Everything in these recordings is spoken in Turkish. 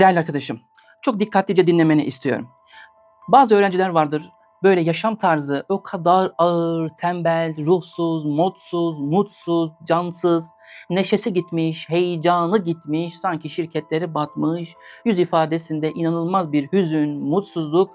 Değerli arkadaşım, çok dikkatlice dinlemeni istiyorum. Bazı öğrenciler vardır, böyle yaşam tarzı o kadar ağır, tembel, ruhsuz, mutsuz, mutsuz, cansız, neşesi gitmiş, heyecanı gitmiş, sanki şirketleri batmış, yüz ifadesinde inanılmaz bir hüzün, mutsuzluk,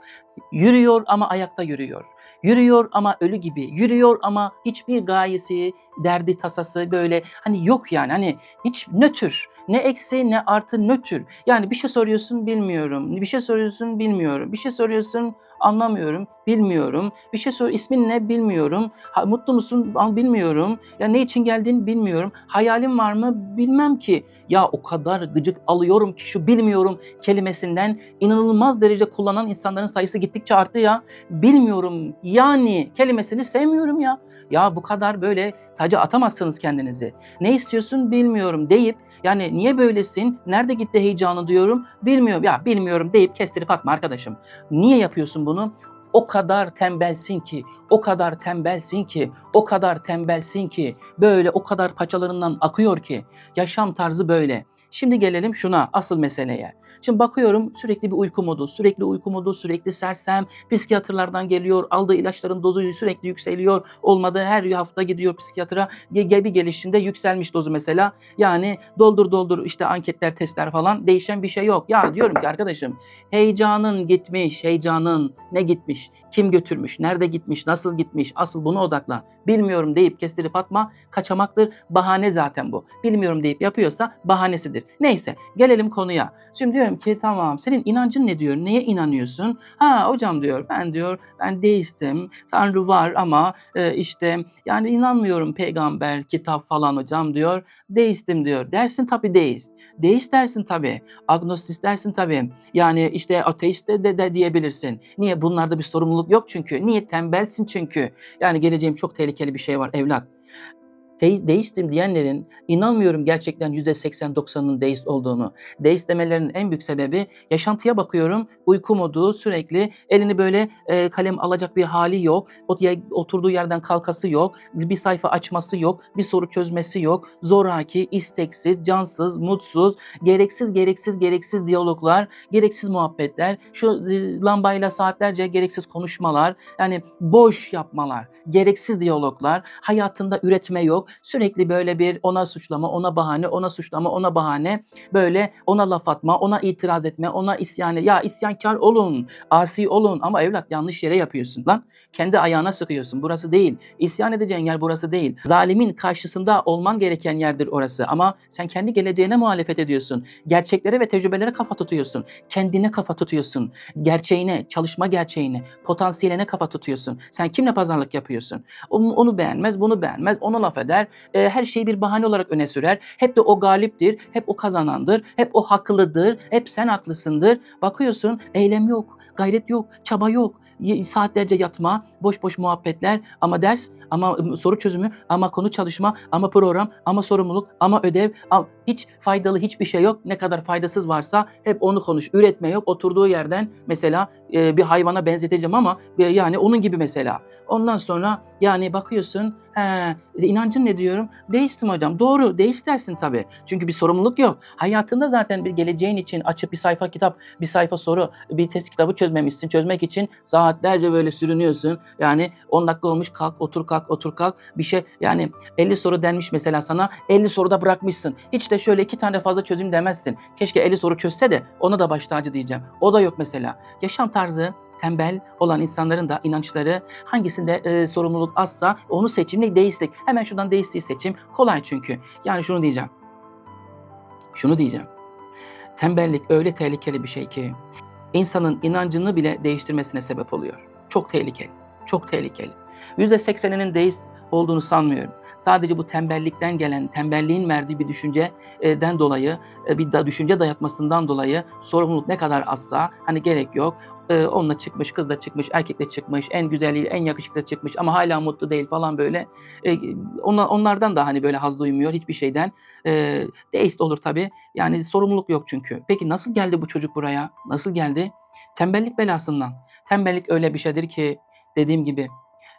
yürüyor ama ayakta yürüyor. Yürüyor ama ölü gibi, yürüyor ama hiçbir gayesi, derdi, tasası böyle hani yok yani hani hiç nötr, ne eksi ne artı nötr. Yani bir şey soruyorsun bilmiyorum, bir şey soruyorsun bilmiyorum, bir şey soruyorsun anlamıyorum, bilmiyorum. Bir şey sor, ismin ne bilmiyorum. Ha, mutlu musun bilmiyorum. Ya ne için geldiğini bilmiyorum. Hayalin var mı bilmem ki. Ya o kadar gıcık alıyorum ki şu bilmiyorum kelimesinden inanılmaz derece kullanan insanların sayısı gittikçe arttı ya. Bilmiyorum yani kelimesini sevmiyorum ya. Ya bu kadar böyle tacı atamazsınız kendinizi. Ne istiyorsun bilmiyorum deyip yani niye böylesin? Nerede gitti heyecanı diyorum. Bilmiyorum. Ya bilmiyorum deyip kestirip atma arkadaşım. Niye yapıyorsun bunu? O kadar tembelsin ki, o kadar tembelsin ki, o kadar tembelsin ki, böyle o kadar paçalarından akıyor ki. Yaşam tarzı böyle. Şimdi gelelim şuna, asıl meseleye. Şimdi bakıyorum sürekli bir uyku modu, sürekli uyku modu, sürekli sersem, psikiyatrlardan geliyor, aldığı ilaçların dozu sürekli yükseliyor. Olmadı her hafta gidiyor psikiyatra, bir gelişinde yükselmiş dozu mesela. Yani doldur doldur işte anketler, testler falan değişen bir şey yok. Ya diyorum ki arkadaşım heyecanın gitmiş, heyecanın ne gitmiş, kim götürmüş, nerede gitmiş, nasıl gitmiş, asıl buna odaklan. Bilmiyorum deyip kestirip atma, kaçamaktır, bahane zaten bu. Bilmiyorum deyip yapıyorsa bahanesidir. Neyse gelelim konuya. Şimdi diyorum ki tamam senin inancın ne diyor, neye inanıyorsun? Ha hocam diyor ben diyor ben deistim, Tanrı var ama e, işte yani inanmıyorum peygamber, kitap falan hocam diyor. Deistim diyor. Dersin tabii deist. Deist dersin tabii. Agnostist dersin tabii. Yani işte ateist de, de, de diyebilirsin. Niye? Bunlarda bir sorumluluk yok çünkü. Niye? Tembelsin çünkü. Yani geleceğim çok tehlikeli bir şey var evlat. Deistim diyenlerin inanmıyorum gerçekten %80-90'ının deist olduğunu. Deist demelerinin en büyük sebebi yaşantıya bakıyorum. Uyku modu sürekli elini böyle e, kalem alacak bir hali yok. Oturduğu yerden kalkası yok. Bir sayfa açması yok. Bir soru çözmesi yok. Zoraki, isteksiz, cansız, mutsuz, gereksiz gereksiz gereksiz diyaloglar, gereksiz muhabbetler, şu e, lambayla saatlerce gereksiz konuşmalar, yani boş yapmalar, gereksiz diyaloglar, hayatında üretme yok. Sürekli böyle bir ona suçlama, ona bahane, ona suçlama, ona bahane, böyle ona laf atma, ona itiraz etme, ona isyan ya isyankar olun, asi olun ama evlat yanlış yere yapıyorsun lan. Kendi ayağına sıkıyorsun. Burası değil. İsyan edeceğin yer burası değil. Zalimin karşısında olman gereken yerdir orası. Ama sen kendi geleceğine muhalefet ediyorsun. Gerçeklere ve tecrübelere kafa tutuyorsun. Kendine kafa tutuyorsun. Gerçeğine, çalışma gerçeğine, potansiyeline kafa tutuyorsun. Sen kimle pazarlık yapıyorsun? Onu, beğenmez, bunu beğenmez, ona laf eder. E, her şeyi bir bahane olarak öne sürer. Hep de o galiptir, hep o kazanandır, hep o haklıdır, hep sen haklısındır. Bakıyorsun eylem yok, gayret yok, çaba yok. Saatlerce yatma, boş boş muhabbetler ama ders, ama ım, soru çözümü, ama konu çalışma, ama program, ama sorumluluk, ama ödev, ama hiç faydalı hiçbir şey yok. Ne kadar faydasız varsa hep onu konuş. Üretme yok. Oturduğu yerden mesela e, bir hayvana benzeteceğim ama e, yani onun gibi mesela. Ondan sonra yani bakıyorsun he, inancın ne diyorum? Deistim hocam. Doğru. Deist dersin tabii. Çünkü bir sorumluluk yok. Hayatında zaten bir geleceğin için açıp bir sayfa kitap, bir sayfa soru, bir test kitabı çözmemişsin. Çözmek için saatlerce böyle sürünüyorsun. Yani 10 dakika olmuş kalk otur kalk otur kalk bir şey yani 50 soru denmiş mesela sana 50 soruda bırakmışsın. Hiç de şöyle iki tane fazla çözüm demezsin. Keşke 50 soru çözse de ona da baş tacı diyeceğim. O da yok mesela. Yaşam tarzı tembel olan insanların da inançları hangisinde e, sorumluluk azsa onu seçimle deistlik. Hemen şuradan deistliği seçeyim. Kolay çünkü. Yani şunu diyeceğim. Şunu diyeceğim. Tembellik öyle tehlikeli bir şey ki insanın inancını bile değiştirmesine sebep oluyor. Çok tehlikeli. Çok tehlikeli. %80'inin deist olduğunu sanmıyorum. Sadece bu tembellikten gelen, tembelliğin verdiği bir düşünceden dolayı, e, bir da düşünce dayatmasından dolayı sorumluluk ne kadar azsa hani gerek yok. E, Onunla çıkmış, kız da çıkmış, erkek de çıkmış, en güzeli, en yakışıklı çıkmış ama hala mutlu değil falan böyle. E, Onlardan da hani böyle haz duymuyor hiçbir şeyden. Deist olur tabii. Yani sorumluluk yok çünkü. Peki nasıl geldi bu çocuk buraya? Nasıl geldi? Tembellik belasından. Tembellik öyle bir şeydir ki dediğim gibi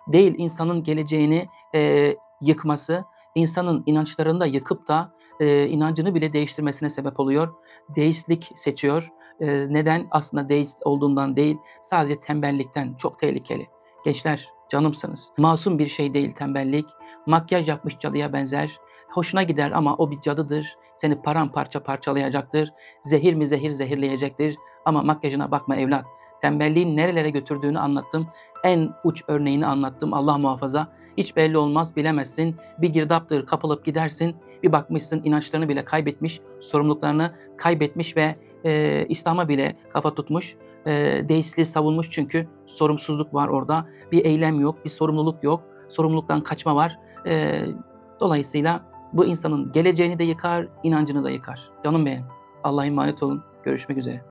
değil insanın geleceğini e, yıkması, insanın inançlarını da yıkıp da e, inancını bile değiştirmesine sebep oluyor. Deistlik seçiyor. E, neden? Aslında deist olduğundan değil, sadece tembellikten. Çok tehlikeli. Gençler canımsınız. Masum bir şey değil tembellik. Makyaj yapmış cadıya benzer. Hoşuna gider ama o bir cadıdır. Seni paramparça parçalayacaktır. Zehir mi zehir zehirleyecektir. Ama makyajına bakma evlat. Tembelliğin nerelere götürdüğünü anlattım. En uç örneğini anlattım. Allah muhafaza. Hiç belli olmaz bilemezsin. Bir girdaptır kapılıp gidersin. Bir bakmışsın inançlarını bile kaybetmiş. Sorumluluklarını kaybetmiş ve e, İslam'a bile kafa tutmuş. E, deistliği savunmuş çünkü sorumsuzluk var orada. Bir eylem yok, bir sorumluluk yok. Sorumluluktan kaçma var. E, dolayısıyla bu insanın geleceğini de yıkar, inancını da yıkar. Canım benim. Allah'a emanet olun. Görüşmek üzere.